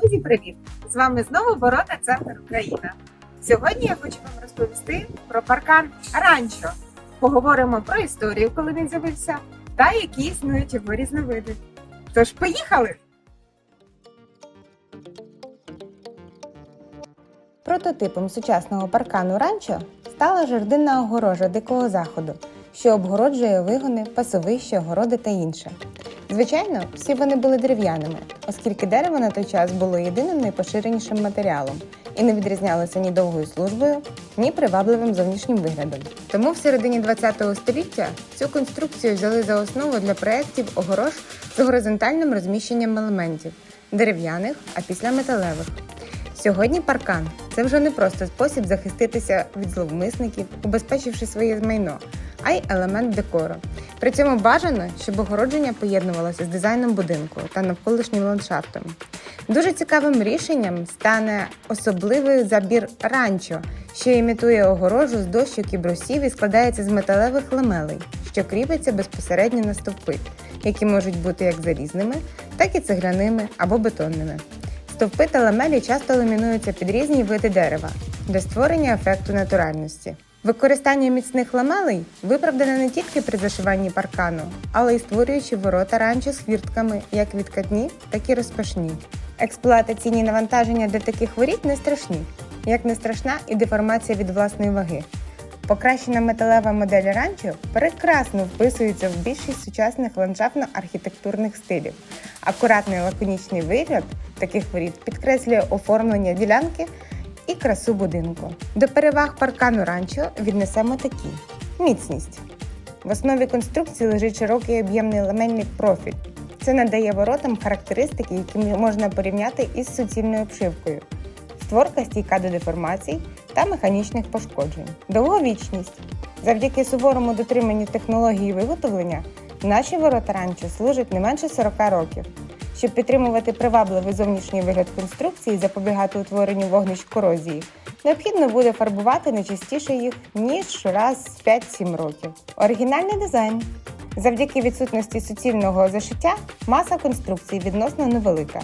Друзі, привіт! З вами знову Ворота Центр Україна. Сьогодні я хочу вам розповісти про паркан Ранчо. Поговоримо про історію, коли він з'явився, та які існують його різновиди. Тож, поїхали! Прототипом сучасного паркану ранчо стала жердинна огорожа дикого заходу, що обгороджує вигони, пасовища, городи та інше. Звичайно, всі вони були дерев'яними, оскільки дерево на той час було єдиним найпоширенішим матеріалом і не відрізнялося ні довгою службою, ні привабливим зовнішнім виглядом. Тому в середині ХХ століття цю конструкцію взяли за основу для проєктів огорож з горизонтальним розміщенням елементів дерев'яних, а після металевих. Сьогодні паркан це вже не просто спосіб захиститися від зловмисників, убезпечивши своє майно, а й елемент декору. При цьому бажано, щоб огородження поєднувалося з дизайном будинку та навколишнім ландшафтом. Дуже цікавим рішенням стане особливий забір ранчо, що імітує огорожу з дощок і брусів і складається з металевих ламелей, що кріпиться безпосередньо на стовпи, які можуть бути як залізними, так і цегляними або бетонними. Стовпи та ламелі часто ламінуються під різні види дерева для створення ефекту натуральності. Використання міцних ламелей виправдане не тільки при зашиванні паркану, але й створюючи ворота ранчо з хвіртками як відкатні, так і розпашні. Експлуатаційні навантаження для таких воріт не страшні, як не страшна і деформація від власної ваги. Покращена металева модель ранчо прекрасно вписується в більшість сучасних ландшафтно-архітектурних стилів. Акуратний лаконічний вигляд таких воріт підкреслює оформлення ділянки і красу будинку. До переваг паркану ранчо віднесемо такі: міцність. В основі конструкції лежить широкий об'ємний ламельний профіль. Це надає воротам характеристики, які можна порівняти із суцільною обшивкою. Створка стійка до деформацій та механічних пошкоджень. Довговічність. Завдяки суворому дотриманню технології виготовлення наші ворота ранчо служать не менше 40 років. Щоб підтримувати привабливий зовнішній вигляд конструкції і запобігати утворенню вогнищ корозії, необхідно буде фарбувати не частіше їх ніж раз в 5-7 років. Оригінальний дизайн. Завдяки відсутності суцільного зашиття маса конструкції відносно невелика.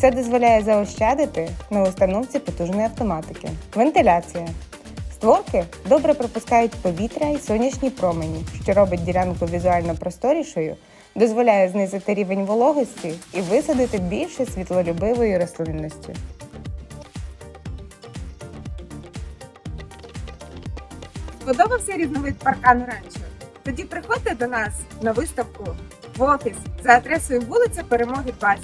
Це дозволяє заощадити на установці потужної автоматики. Вентиляція. Створки добре пропускають повітря і сонячні промені, що робить ділянку візуально просторішою, дозволяє знизити рівень вологості і висадити більше світлолюбивої рослинності. Сподобався різновид паркану Ранчо? Тоді приходьте до нас на виставку в офіс за адресою вулиця Перемоги 20.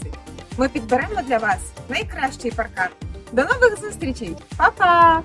Ми підберемо для вас найкращий паркан. До нових зустрічей! Па-па!